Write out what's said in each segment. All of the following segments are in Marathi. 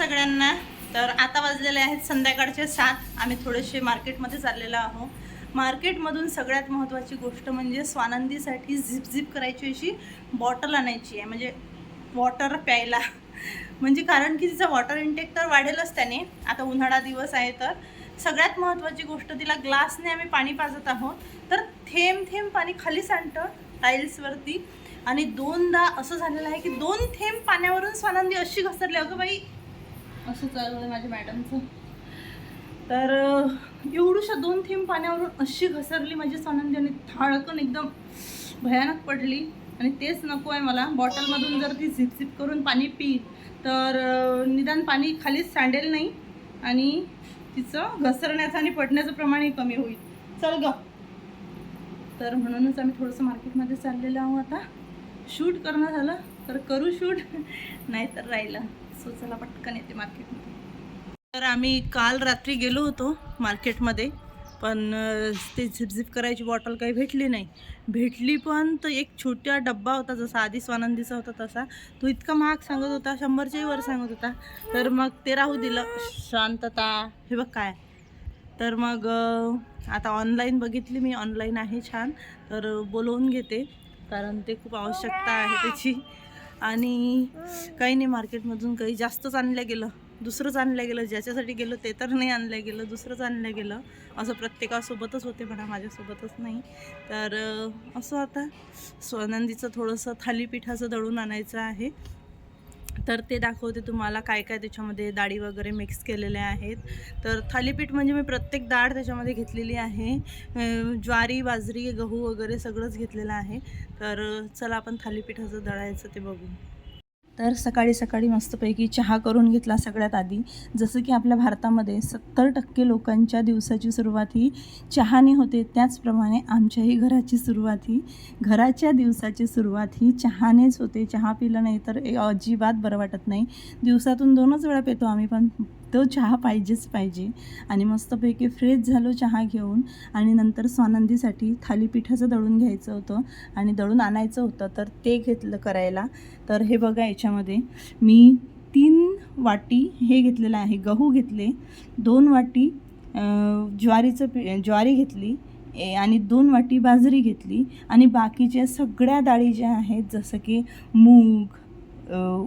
सगळ्यांना. तर आता वाजलेले आहेत संध्याकाळचे सात. आम्ही थोडेसे मार्केटमध्ये चाललेलो आहोत. मार्केटमधून सगळ्यात महत्त्वाची गोष्ट म्हणजे स्वानंदीसाठी झिप झिप करायची अशी बॉटल आणायची आहे. म्हणजे वॉटर प्यायला. म्हणजे कारण की तिचा वॉटर इंटेक तर वाढेलच त्याने. आता उन्हाळा दिवस आहे तर. सगळ्यात महत्त्वाची गोष्ट तिला ग्लासने आम्ही पाणी पाजत आहोत. तर थेंब थेंब पाणी खाली सांडतं टाईल्सवरती आणि दोनदा असं झालेलं आहे की दोन थेंब पाण्यावरून स्वानंदी अशी घसरली. अगं बाई असं चालू आहे माझ्या मॅडमचं. तर एवढूशा दोन थेंब पाण्यावरून अशी घसरली माझी सानंदी आणि थाळकन एकदम भयानक पडली. आणि तेच नको आहे मला. बॉटलमधून जर ती झिप झिप करून पाणी पी तर निदान पाणी खालीच सांडेल नाही. आणि तिचं घसरण्याचं आणि पडण्याचं प्रमाणही कमी होईल. चल ग. तर म्हणूनच आम्ही थोडंसं मार्केटमध्ये चाललेलो आहोत आता. शूट करणं झालं तर करू शूट. नाहीतर राहिलं. सो चला पटकन येते मार्केटमध्ये. तर आम्ही काल रात्री गेलो होतो मार्केटमध्ये पण ते झिपझिप करायची बॉटल काही भेटली नाही. भेटली पण तर एक छोटा डब्बा होता जसा आधी स्वानंदीचा होता तसा. तो इतका महाग सांगत होता शंभरच्याही वर सांगत होता. तर मग ते राहू दिलं. शांतता हे बघ काय. तर मग आता ऑनलाईन बघितली मी ऑनलाईन आहे छान. तर बोलवून घेते कारण ते खूप आवश्यकता आहे त्याची. आणि काही नाही मार्केटमधून काही जास्तच आणलं गेलं. दुसरंच आणलं गेलं ज्याच्यासाठी गेलो ते तर नाही आणलं गेलं दुसरंच आणलं गेलं. असं प्रत्येकासोबतच होते म्हणा माझ्यासोबतच नाही. तर असं आता स्वानंदीचं थोडंसं थालीपीठाचं दळून आणायचं आहे. तर ते दाखवते तुम्हाला काय काय त्याच्यामध्ये डाळी वगैरे मिक्स केलेल्या आहेत. तर थालीपीठ म्हणजे मी प्रत्येक डाळ त्याच्यामध्ये घेतलेली आहे. ज्वारी बाजरी गहू वगैरे सगळंच घेतलेलं आहे. तर चला आपण थालीपीठाचं दळायचं ते बघू. तर सकाळी सकाळी मस्तपैकी चहा करून घेतला सगळ्यात आधी. जसं की आपल्या भारतामध्ये सत्तर टक्के लोकांच्या दिवसाची सुरुवात ही चहाने होते. त्याचप्रमाणे आमच्याही घराची सुरुवात ही घराच्या दिवसाची सुरुवात ही चहानेच होते. चहा पिलं नाही तर ए- अजिबात बरं वाटत नाही. दिवसातून दोनच वेळा पितो आम्ही पण तो चहा पाहिजेच पाहिजे. आणि मस्तपैकी फ्रेश झालो चहा घेऊन आणि नंतर स्वानंदीसाठी थालीपीठाचं दळून घ्यायचं होतं आणि दळून आणायचं होतं तर ते घेतलं करायला. तर हे बघा याच्यामध्ये. मी तीन वाटी हे घेतलेलं आहे गहू घेतले दोन वाटी ज्वारीचं पी ज्वारी घेतली ए- आणि दोन वाटी बाजरी घेतली. आणि बाकीच्या सगळ्या डाळी ज्या आहेत जसं की मूग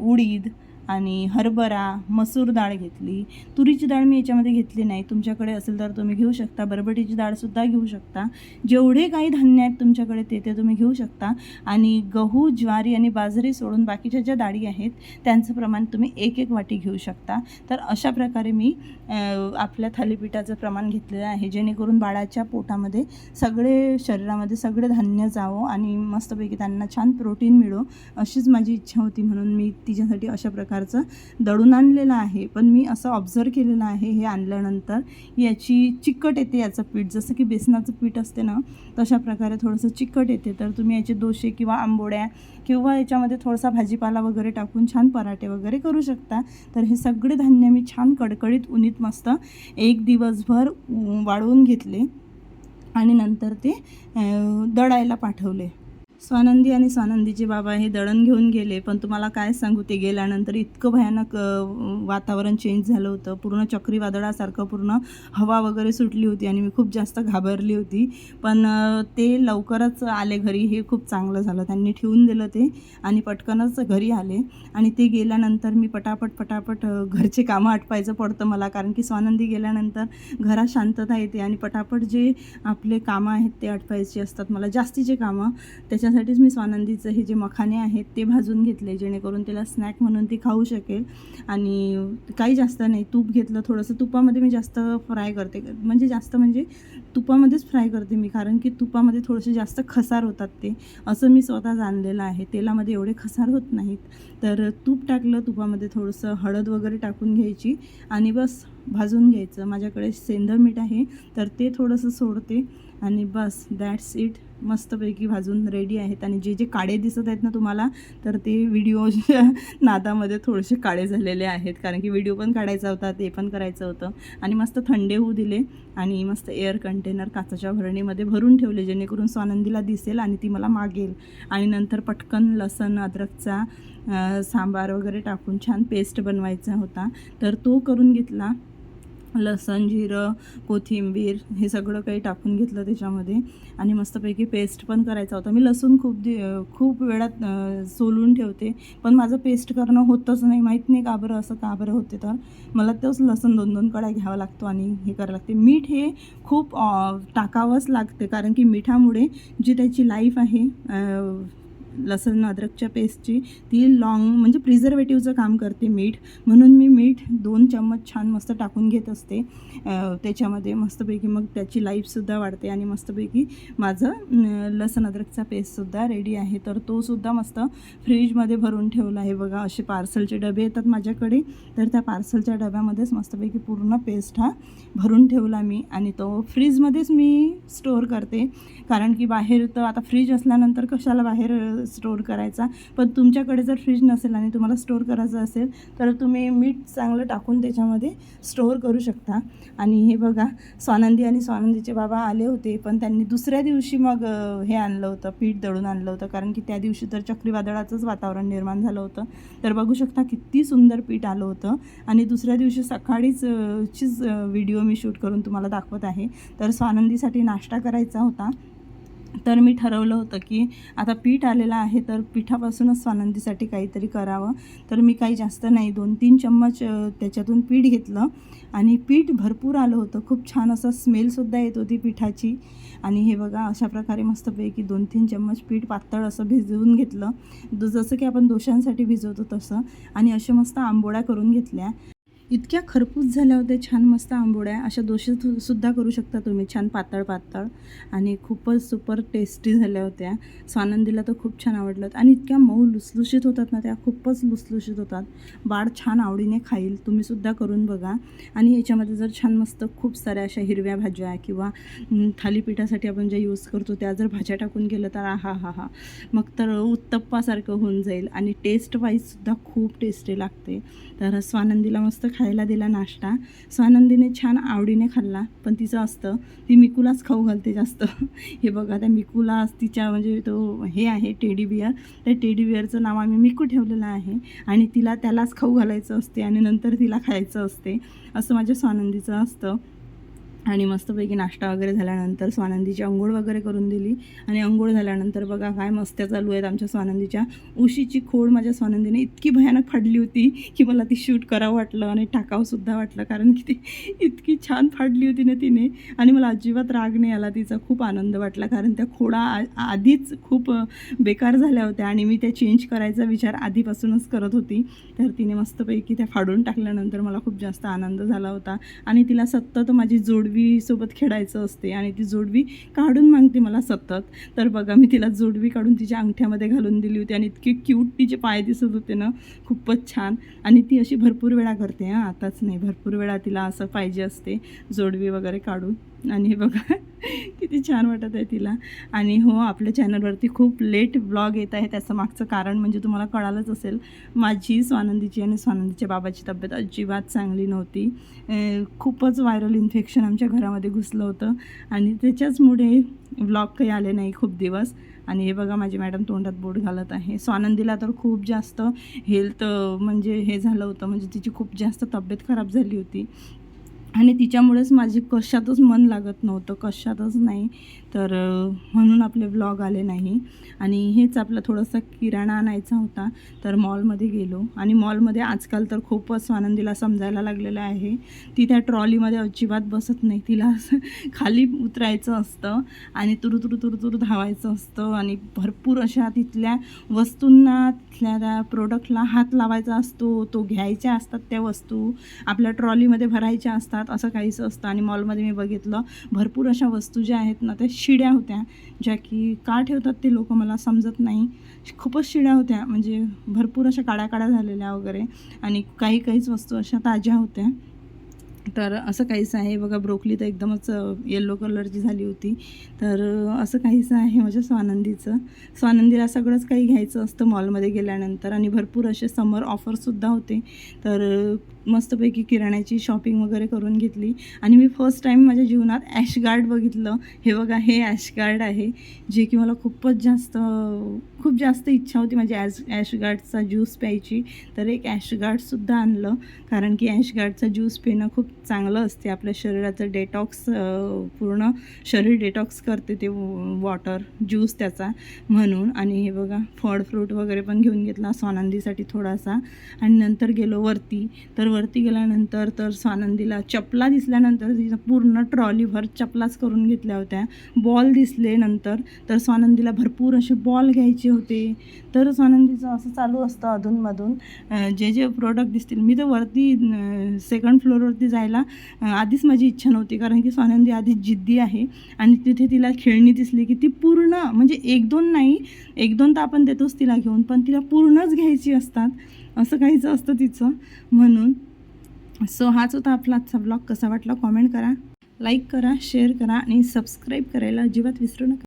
उडीद आणि हरभरा मसूर डाळ घेतली. तुरीची डाळ मी याच्यामध्ये घेतली नाही. तुमच्याकडे असेल तर तुम्ही घेऊ शकता. बरबटीची डाळसुद्धा घेऊ शकता. जेवढे काही धान्य आहेत तुमच्याकडे ते ते तुम्ही घेऊ शकता. आणि गहू ज्वारी आणि बाजरी सोडून बाकीच्या ज्या डाळी आहेत त्यांचं प्रमाण तुम्ही एक एक वाटी घेऊ शकता. तर अशा प्रकारे मी आपल्या थालीपीठाचं प्रमाण घेतलेलं आहे. जेणेकरून बाळाच्या पोटामध्ये सगळे शरीरामध्ये सगळे धान्य जावं आणि मस्तपैकी त्यांना छान प्रोटीन मिळो अशीच माझी इच्छा होती म्हणून मी तिच्यासाठी अशा प्रकारचं दळून आणलेलं आहे. पण मी असं ऑब्झर्व केलेलं आहे हे आणल्यानंतर याची चिकट येते याचं पीठ. जसं की बेसनाचं पीठ असते ना तशा प्रकारे थोडंसं चिकट येते. तर तुम्ही याचे दोशे किंवा आंबोड्या किंवा याच्यामध्ये थोडासा भाजीपाला वगैरे टाकून छान पराठे वगैरे करू शकता. तर हे सगळे धान्य मी छान कडकडीत उन्हीत मस्त एक दिवसभर वाळवून घेतले आणि नंतर ते दळायला पाठवले. स्वानंदी आणि स्वानंदीचे बाबा हे दळण घेऊन गेले पण तुम्हाला काय सांगू ते गेल्यानंतर इतकं भयानक वातावरण चेंज झालं होतं. पूर्ण चक्रीवादळासारखं पूर्ण हवा वगैरे सुटली होती आणि मी खूप जास्त घाबरली होती. पण ते लवकरच आले घरी हे खूप चांगलं झालं. त्यांनी ठेवून दिलं ते आणि पटकनच घरी आले. आणि ते गेल्यानंतर मी पटापट पटापट घरचे कामं आटपायचं पडतं मला कारण की स्वानंदी गेल्यानंतर घरात शांतता येते आणि पटापट जे आपले कामं आहेत ते आटपायचे असतात. मला जास्तीचे कामं त्यासाठीच मी स्वानंदीचं हे जे मखाने आहेत ते भाजून घेतले जेणेकरून तिला स्नॅक म्हणून ती खाऊ शकेल. आणि काही जास्त नाही तूप घेतलं थोडंसं तुपामध्ये मी जास्त फ्राय करते. म्हणजे जास्त म्हणजे तुपामध्येच फ्राय करते मी कारण की तुपामध्ये थोडेसे जास्त खसार होतात ते. असं मी स्वतः जाणलेलं आहे. तेलामध्ये एवढे खसार होत नाहीत. तर तूप टाकलं तुपामध्ये थोडंसं हळद वगैरे टाकून घ्यायची आणि बस भाजून घ्यायचं. माझ्याकडे सेंधं मीठ आहे तर ते थोडंसं सोडते. आणि बस दॅट्स इट मस्तपैकी भाजून रेडी आहेत. आणि जे जे काळे दिसत आहेत ना तुम्हाला तर ते व्हिडिओच्या नादामध्ये थोडेसे काळे झालेले आहेत. कारण की व्हिडिओ पण काढायचा होता ते पण करायचं होतं. आणि मस्त थंडे होऊ दिले. आणि मस्त एअर कंटेनर काचाच्या भरणीमध्ये भरून ठेवले जेणेकरून स्वानंदीला दिसेल आणि ती मला मागेल. आणि नंतर पटकन लसण अद्रकचा सांबार वगैरे टाकून छान पेस्ट बनवायचा होता. तर तो करून घेतला. लसण जिरं कोथिंबीर हे सगळं काही टाकून घेतलं त्याच्यामध्ये. आणि मस्तपैकी पेस्ट पण करायचा होता. मी लसूण खूप दि खूप वेळात सोलून ठेवते. पण माझं पेस्ट करणं होतच नाही. माहीत नाही का बरं असं का बरं होते तर. मला तोच लसूण दोन दोन कड्या घ्यावा लागतो आणि हे करावं लागते. मीठ हे खूप टाकावंच लागते. कारण की मिठामुळे जी त्याची लाईफ आहे लसण अद्रकच्या पेस्टची ती लॉंग म्हणजे प्रिझर्वेटिव्हचं काम करते मीठ. म्हणून मी मीठ दोन चम्मच छान मस्त टाकून घेत असते. त्याच्यामध्ये मस्तपैकी मग त्याची लाईफसुद्धा वाढते आणि मस्तपैकी माझं लसण अद्रकचा पेस्टसुद्धा रेडी आहे. तर तो सुद्धा मस्त फ्रीजमध्ये भरून ठेवला आहे. बघा असे पार्सलचे डबे येतात माझ्याकडे. तर त्या पार्सलच्या डब्यामध्येच मस्तपैकी पूर्ण पेस्ट हा भरून ठेवला मी आणि तो फ्रीजमध्येच मी स्टोअर करते. कारण की बाहेर तर आता फ्रीज असल्यानंतर कशाला बाहेर स्टोअर करायचा. पण तुमच्याकडे जर फ्रीज नसेल आणि तुम्हाला स्टोअर करायचं असेल तर तुम्ही मीठ चांगलं टाकून त्याच्यामध्ये स्टोअर करू शकता. आणि हे बघा स्वानंदी आणि स्वानंदीचे बाबा आले होते पण त्यांनी दुसऱ्या दिवशी मग हे आणलं होतं पीठ दळून आणलं होतं. कारण की त्या दिवशी तर चक्रीवादळाचंच वातावरण निर्माण झालं होतं. तर बघू शकता किती सुंदर पीठ आलं होतं. आणि दुसऱ्या दिवशी सकाळीच चीच व्हिडिओ मी शूट करून तुम्हाला दाखवत आहे. तर स्वानंदीसाठी नाश्ता करायचा होता. तर मी ठरवलं होतं की आता पीठ आलेलं आहे तर पिठापासूनच स्वानंदीसाठी काहीतरी करावं. तर मी काही जास्त नाही दोन तीन चम्मच त्याच्यातून पीठ घेतलं आणि पीठ भरपूर आलं होतं. खूप छान असं स्मेलसुद्धा येत होती पिठाची. आणि हे बघा अशा प्रकारे मस्तपैकी दोन तीन चम्मच पीठ पातळ असं भिजवून घेतलं. जसं की आपण दोशांसाठी भिजवतो तसं. आणि अशा मस्त आंबोळ्या करून घेतल्या. इतक्या खरपूस झाल्या होत्या छान मस्त आंबोळ्या अशा दोशे सुद्धा करू शकता तुम्ही. छान पातळ पातळ आणि खूपच सुपर टेस्टी झाल्या होत्या. स्वानंदीला तर खूप छान आवडलं आणि इतक्या मऊ लुसलुशीत होतात ना त्या खूपच लुसलुशीत होतात. बाळ छान आवडीने खाईल तुम्हीसुद्धा करून बघा. आणि याच्यामध्ये जर छान मस्त खूप साऱ्या अशा हिरव्या भाज्या किंवा थालीपीठासाठी आपण ज्या यूज करतो त्या जर भाज्या टाकून गेलं तर आहा हा हा. हा मग तर उत्तप्पासारखं होऊन जाईल आणि टेस्ट वाईजसुद्धा खूप टेस्टी लागते. तर स्वानंदीला मस्त खायला दिला नाश्ता. स्वानंदीने छान आवडीने खाल्ला. पण तिचं असतं ती मिकूलाच खाऊ घालते जास्त. हे बघा त्या मिकूला तिच्या म्हणजे तो हे आहे टेडी बियर त्या टेडी बियरचं नाव आम्ही मिकू ठेवलेलं आहे. आणि तिला त्यालाच खाऊ घालायचं असते आणि नंतर तिला खायचं असते. असं माझ्या स्वानंदीचं असतं. आणि मस्तपैकी नाश्ता वगैरे झाल्यानंतर स्वानंदीची अंघोळ वगैरे करून दिली. आणि अंघोळ झाल्यानंतर बघा काय मस्त्या चालू आहेत आमच्या स्वानंदीच्या. उशीची खोड माझ्या स्वानंदीने इतकी भयानक फाडली होती की मला ती शूट करावं वाटलं आणि टाकावंसुद्धा वाटलं. कारण की ती इतकी छान फाडली होती ना तिने. आणि मला अजिबात राग नाही आला तिचा. खूप आनंद वाटला. कारण त्या खोडा आ- आधीच खूप बेकार झाल्या होत्या आणि मी त्या चेंज करायचा विचार आधीपासूनच करत होती. तर तिने मस्तपैकी त्या फाडून टाकल्यानंतर मला खूप जास्त आनंद झाला होता. आणि तिला सतत माझी जोडवी जोडवीसोबत खेळायचं असते आणि ती जोडवी काढून मागते मला सतत. तर बघा मी तिला जोडवी काढून तिच्या अंगठ्यामध्ये घालून दिली होती आणि इतके क्यूट तिचे पाय दिसत होते ना खूपच छान. आणि ती अशी भरपूर वेळा करते हां. आताच नाही भरपूर वेळा तिला असं पाहिजे असते जोडवी वगैरे काढून. आणि हे बघा किती छान वाटत आहे तिला. आणि हो आपल्या चॅनलवरती खूप लेट ब्लॉग येत आहे त्याचं मागचं कारण म्हणजे तुम्हाला कळालंच असेल माझी स्वानंदीची आणि स्वानंदीच्या बाबाची तब्येत अजिबात चांगली नव्हती. खूपच व्हायरल इन्फेक्शन आमच्या घरामध्ये घुसलं होतं. आणि त्याच्याचमुळे ब्लॉग काही आले नाही खूप दिवस. आणि हे बघा माझी मॅडम तोंडात बोट घालत आहे. स्वानंदीला तर खूप जास्त हेल्थ म्हणजे हे झालं होतं म्हणजे तिची खूप जास्त तब्येत खराब झाली होती. आणि तिच्यामुळेच माझी कशातच मन लागत नव्हतं कशातच नाही. तर म्हणून आपले ब्लॉग आले नाही. आणि हेच आपलं थोडंसं किराणा आणायचा होता तर मॉलमध्ये गेलो. आणि मॉलमध्ये आजकाल तर खूपच आनंदीला समजायला लागलेलं आहे. ती त्या ट्रॉलीमध्ये अजिबात बसत नाही. तिला खाली उतरायचं असतं आणि तुरु तुरु तुरु तुरु धावायचं असतं. आणि भरपूर अशा तिथल्या वस्तूंना तिथल्या त्या प्रोडक्टला हात लावायचा असतो. तो घ्यायच्या असतात त्या वस्तू. आपल्या ट्रॉलीमध्ये भरायच्या असतात. असं काहीसं असतं. आणि मॉलमध्ये मी बघितलं भरपूर अशा वस्तू ज्या आहेत ना त्या शिड्या होत्या ज्या की का ठेवतात ते लोक मला समजत नाही. खूपच शिड्या होत्या म्हणजे भरपूर अशा काड्या काड्या झालेल्या वगैरे आणि काही काहीच वस्तू अशा ताज्या होत्या. तर असं काहीसं आहे. बघा ब्रोकली तर एकदमच येल्लो कलरची झाली होती. तर असं काहीसं आहे माझ्या स्वानंदीचं. स्वानंदीला सगळंच काही घ्यायचं असतं मॉलमध्ये गेल्यानंतर आणि भरपूर असे समर ऑफरसुद्धा होते. तर मस्तपैकी किराण्याची शॉपिंग वगैरे करून घेतली. आणि मी फर्स्ट टाईम माझ्या जीवनात ॲश गार्ड बघितलं. हे बघा हे ॲश गार्ड आहे जे की मला खूपच जास्त खूप जास्त इच्छा होती माझी ॲश ॲश गार्डचा ज्यूस प्यायची. तर एक ॲश गार्डसुद्धा आणलं. कारण की ॲश गार्डचा ज्यूस पिणं खूप चांगलं असते. आपल्या शरीराचं डेटॉक्स पूर्ण शरीर डेटॉक्स करते ते वॉटर ज्यूस त्याचा. म्हणून आणि हे बघा फळ फ्रूट वगैरे पण घेऊन घेतला. सोनंदीसाठी थोडासा. आणि नंतर गेलो वरती. तर वरती गेल्यानंतर तर स्वानंदीला चपला दिसल्यानंतर तिचं पूर्ण ट्रॉलीभर चपलाच करून घेतल्या होत्या. बॉल दिसले नंतर तर स्वानंदीला भरपूर असे बॉल घ्यायचे होते. तर स्वानंदीचं असं चालू असतं अधूनमधून जे जे प्रोडक्ट दिसतील. मी तर वरती सेकंड फ्लोअरवरती जायला आधीच माझी इच्छा नव्हती. कारण की स्वानंदी आधीच जिद्दी आहे आणि तिथे तिला खेळणी दिसली की ती पूर्ण म्हणजे एक दोन नाही एक दोन तर आपण देतोच तिला घेऊन पण तिला पूर्णच घ्यायची असतात. असं काहीच असतं तिचं. म्हणून सो हाच होता आपला आजचा ब्लॉग कसा वाटला कॉमेंट करा लाईक करा शेअर करा आणि सबस्क्राईब करायला अजिबात विसरू नका.